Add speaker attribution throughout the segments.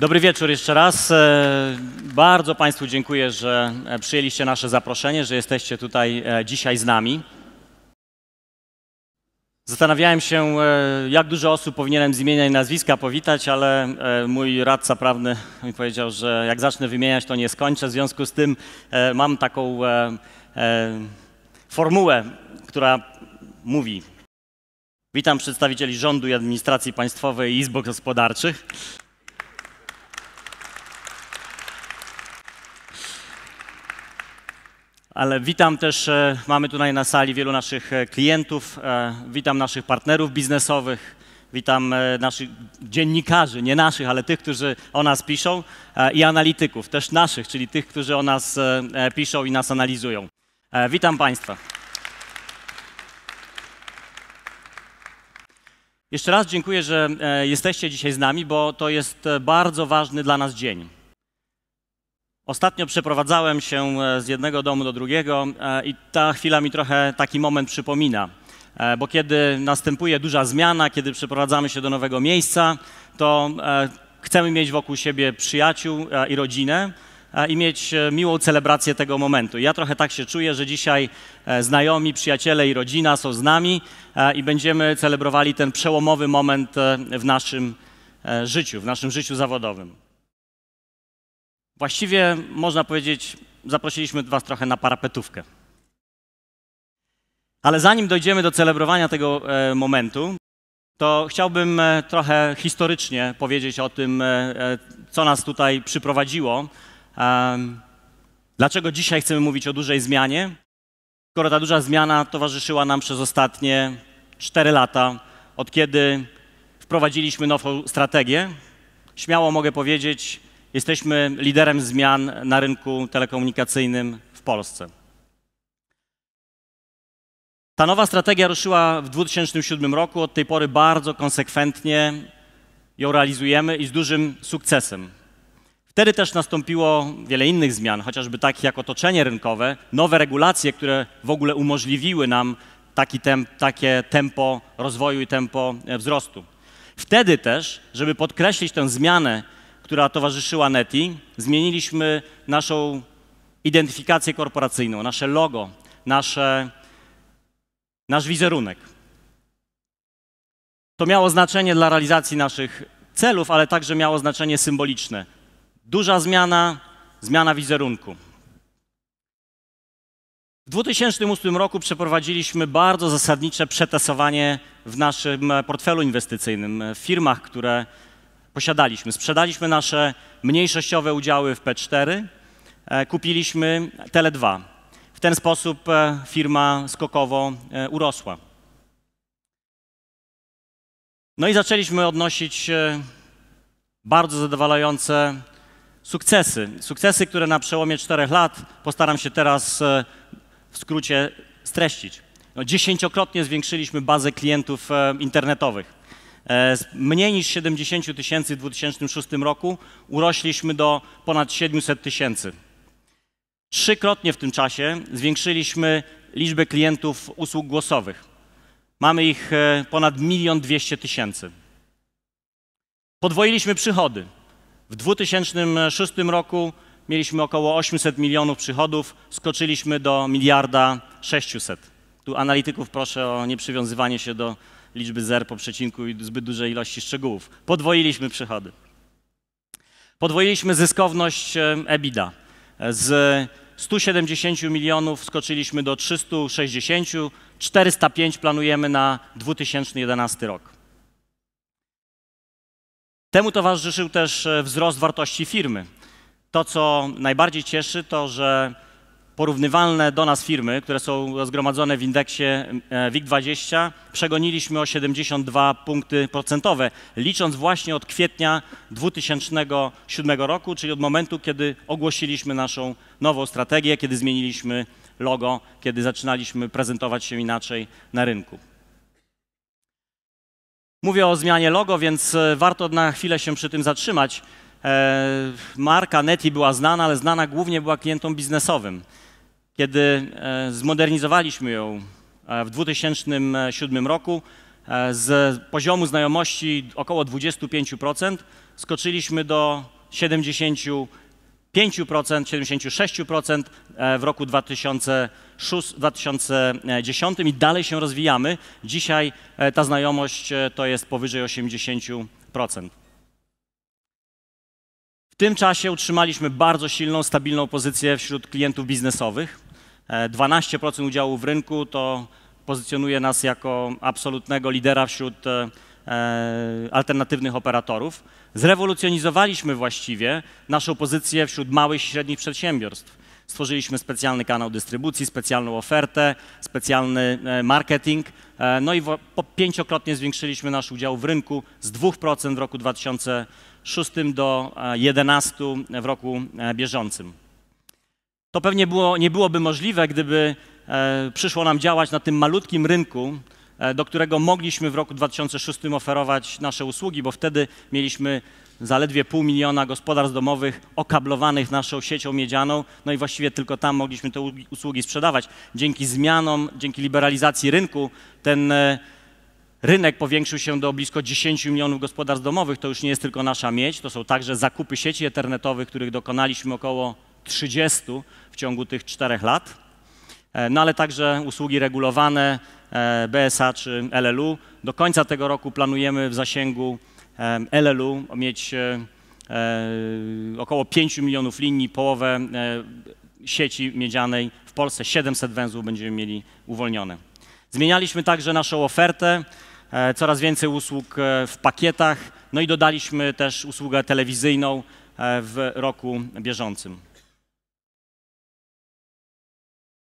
Speaker 1: Dobry wieczór jeszcze raz. E, Bardzo Państwu dziękuję, że e, przyjęliście nasze zaproszenie, że jesteście tutaj e, dzisiaj z nami. Zastanawiałem się, jak dużo osób powinienem z imienia i nazwiska powitać, ale mój radca prawny mi powiedział, że jak zacznę wymieniać, to nie skończę. W związku z tym mam taką formułę, która mówi: Witam przedstawicieli rządu i administracji państwowej i izb gospodarczych. Ale witam też, e, mamy tutaj na sali wielu naszych e, klientów, e, witam naszych partnerów biznesowych, witam naszych dziennikarzy, nie naszych, ale tych, którzy o nas piszą i analityków, też naszych, czyli tych, którzy o nas piszą i nas analizują. E, Witam Państwa. Jeszcze raz dziękuję, że e, jesteście dzisiaj z nami, bo to jest e, bardzo ważny dla nas dzień. Ostatnio przeprowadzałem się z jednego domu do drugiego i ta chwila mi trochę taki moment przypomina. Bo kiedy następuje duża zmiana, kiedy przeprowadzamy się do nowego miejsca, to chcemy mieć wokół siebie przyjaciół i rodzinę i mieć e, miłą celebrację tego momentu. Ja trochę tak się czuję, że dzisiaj e, znajomi, przyjaciele i rodzina są z nami e, i będziemy celebrowali ten przełomowy moment e, w naszym e, życiu, w naszym życiu zawodowym. Właściwie można powiedzieć, zaprosiliśmy Was trochę na parapetówkę. Ale zanim dojdziemy do celebrowania tego e, momentu, to chciałbym e, trochę historycznie powiedzieć o tym, e, e, co nas tutaj przyprowadziło. Em, dlaczego dzisiaj chcemy mówić o dużej zmianie? Skoro ta duża zmiana towarzyszyła nam przez ostatnie 4 lata, od kiedy wprowadziliśmy nową strategię, śmiało mogę powiedzieć, jesteśmy liderem zmian na rynku telekomunikacyjnym w Polsce. Ta nowa strategia ruszyła w 2007 roku. Od tej pory bardzo konsekwentnie ją realizujemy i z dużym sukcesem. Wtedy też nastąpiło wiele innych zmian, chociażby takich jak otoczenie rynkowe, nowe regulacje, które w ogóle umożliwiły nam taki tem, takie tempo rozwoju i tempo e, wzrostu. Wtedy też, żeby podkreślić tę zmianę, która towarzyszyła Neti, zmieniliśmy naszą identyfikację korporacyjną, nasze logo, nasze, nasz wizerunek. To miało znaczenie dla realizacji naszych celów, ale także miało znaczenie symboliczne. Duża zmiana, zmiana wizerunku. W 2008 roku przeprowadziliśmy bardzo zasadnicze przetasowanie w naszym portfelu inwestycyjnym, w firmach, które posiadaliśmy. Sprzedaliśmy nasze mniejszościowe udziały w P4, e, kupiliśmy Tele2. W ten sposób e, firma skokowo e, urosła. No i zaczęliśmy odnosić e, bardzo zadowalające sukcesy. Sukcesy, które na przełomie czterech lat postaram się teraz e, w skrócie streścić. No, dziesięciokrotnie zwiększyliśmy bazę klientów e, internetowych. E, Z mniej niż 70 tysięcy w 2006 roku urośliśmy do ponad 700 tysięcy. Trzykrotnie w tym czasie zwiększyliśmy liczbę klientów usług głosowych. Mamy ich ponad milion dwieście tysięcy. Podwoiliśmy przychody. W 2006 roku mieliśmy około 800 milionów przychodów, skoczyliśmy do miliarda 600. Tu analityków proszę o nieprzywiązywanie się do liczby zer po przecinku i zbyt dużej ilości szczegółów. Podwoiliśmy przychody. Podwoiliśmy zyskowność e, EBITDA. Z 170 milionów skoczyliśmy do 360, 405 planujemy na 2011 rok. Temu towarzyszył też e, wzrost wartości firmy. To, co najbardziej cieszy, to że porównywalne do nas firmy, które są zgromadzone w indeksie e, WIG20, przegoniliśmy o 72 punkty procentowe, licząc właśnie od kwietnia 2007 roku, czyli od momentu, kiedy ogłosiliśmy naszą nową strategię, kiedy zmieniliśmy logo, kiedy zaczynaliśmy prezentować się inaczej na rynku. Mówię o zmianie logo, więc e, warto na chwilę się przy tym zatrzymać. E, Marka Neti była znana, ale znana głównie była klientom biznesowym. Kiedy e, zmodernizowaliśmy ją, w 2007 roku. Z poziomu znajomości około 25% skoczyliśmy do 75%, 76% w roku 2006, 2010 i dalej się rozwijamy. Dzisiaj ta znajomość to jest powyżej 80%. W tym czasie utrzymaliśmy bardzo silną, stabilną pozycję wśród klientów biznesowych. 12% e, udziału w rynku to pozycjonuje nas jako absolutnego lidera wśród e, e, alternatywnych operatorów. Zrewolucjonizowaliśmy właściwie naszą pozycję wśród małych i średnich przedsiębiorstw. Stworzyliśmy specjalny kanał dystrybucji, specjalną ofertę, specjalny marketing, no i pięciokrotnie zwiększyliśmy nasz udział w rynku z 2% w roku 2000 6 do 11 w roku e, bieżącym. To pewnie było, nie byłoby możliwe, gdyby e, przyszło nam działać na tym malutkim rynku, e, do którego mogliśmy w roku 2006 oferować nasze usługi, bo wtedy mieliśmy zaledwie pół miliona gospodarstw domowych okablowanych naszą siecią miedzianą, no i właściwie tylko tam mogliśmy te usługi sprzedawać. Dzięki zmianom, dzięki liberalizacji rynku ten Rynek powiększył się do blisko 10 milionów gospodarstw domowych. To już nie jest tylko nasza miedź, to są także zakupy sieci internetowych, których dokonaliśmy około 30 w ciągu tych czterech lat. E, no ale także usługi regulowane e, BSA czy LLU. Do końca tego roku planujemy w zasięgu e, LLU mieć około 5 milionów linii, połowę sieci miedzianej w Polsce, 700 węzłów będziemy mieli uwolnione. Zmienialiśmy także naszą ofertę. E, coraz więcej usług e, w pakietach, no i dodaliśmy też usługę telewizyjną e, w roku bieżącym.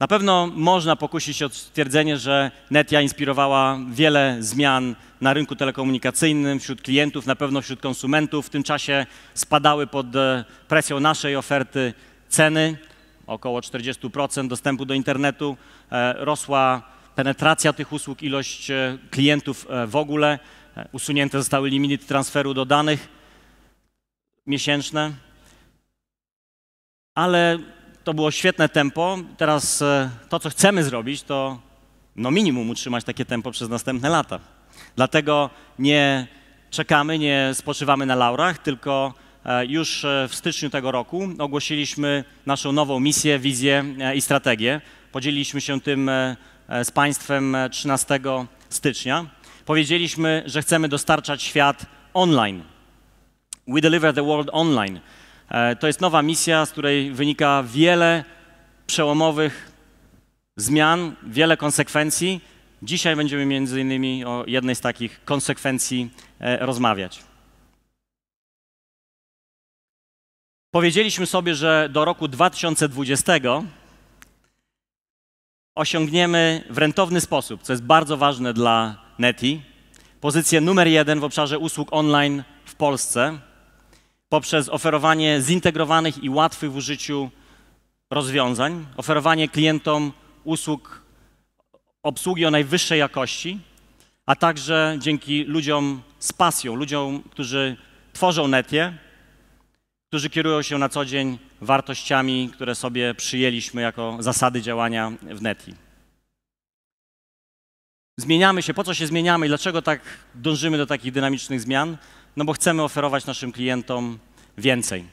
Speaker 1: Na pewno można pokusić się o stwierdzenie, że Netia inspirowała wiele zmian na rynku telekomunikacyjnym, wśród klientów, na pewno wśród konsumentów. W tym czasie spadały pod presją naszej oferty ceny, około 40% dostępu do internetu. Rosła penetracja tych usług, ilość e, klientów e, w ogóle. E, usunięte zostały limity transferu do danych miesięczne. Ale to było świetne tempo. Teraz to, co chcemy zrobić, to no minimum utrzymać takie tempo przez następne lata. Dlatego nie czekamy, nie spoczywamy na laurach, tylko już w styczniu tego roku ogłosiliśmy naszą nową misję, wizję i strategię. Podzieliliśmy się tym E, z państwem 13 e, stycznia. Powiedzieliśmy, że chcemy dostarczać świat online. We deliver the world online. E, to jest nowa misja, z której wynika wiele przełomowych zmian, wiele konsekwencji. Dzisiaj będziemy między innymi o jednej z takich konsekwencji rozmawiać. Powiedzieliśmy sobie, że do roku 2020 osiągniemy w rentowny sposób, co jest bardzo ważne dla Neti, pozycję numer jeden w obszarze usług online w Polsce poprzez oferowanie zintegrowanych i łatwych w użyciu rozwiązań, oferowanie klientom usług obsługi o najwyższej jakości, a także dzięki ludziom z pasją, ludziom, którzy tworzą Netię, którzy kierują się na co dzień wartościami, które sobie przyjęliśmy jako zasady działania w Neti. Zmieniamy się. Po co się zmieniamy i dlaczego tak dążymy do takich dynamicznych zmian? No bo chcemy oferować naszym klientom więcej.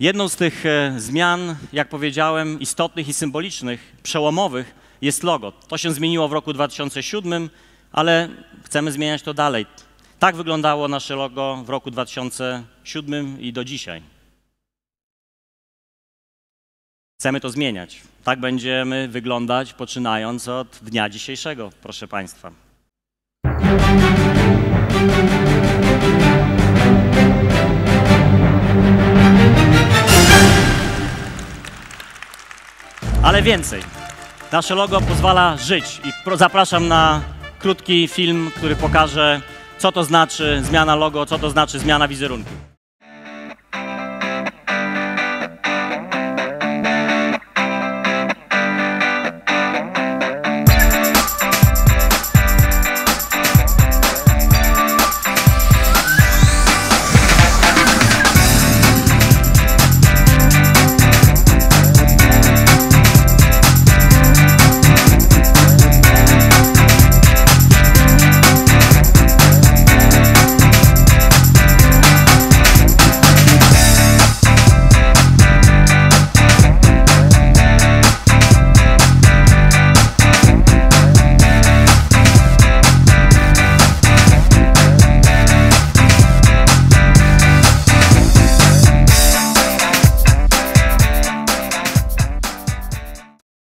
Speaker 1: Jedną z tych e, zmian, jak powiedziałem, istotnych i symbolicznych, przełomowych jest logo. To się zmieniło w roku 2007, ale chcemy zmieniać to dalej. Tak wyglądało nasze logo w roku 2007 i do dzisiaj. Chcemy to zmieniać. Tak będziemy wyglądać poczynając od dnia dzisiejszego, proszę Państwa. Ale więcej. Nasze logo pozwala żyć i zapraszam na krótki film, który pokaże co to znaczy zmiana logo, co to znaczy zmiana wizerunku.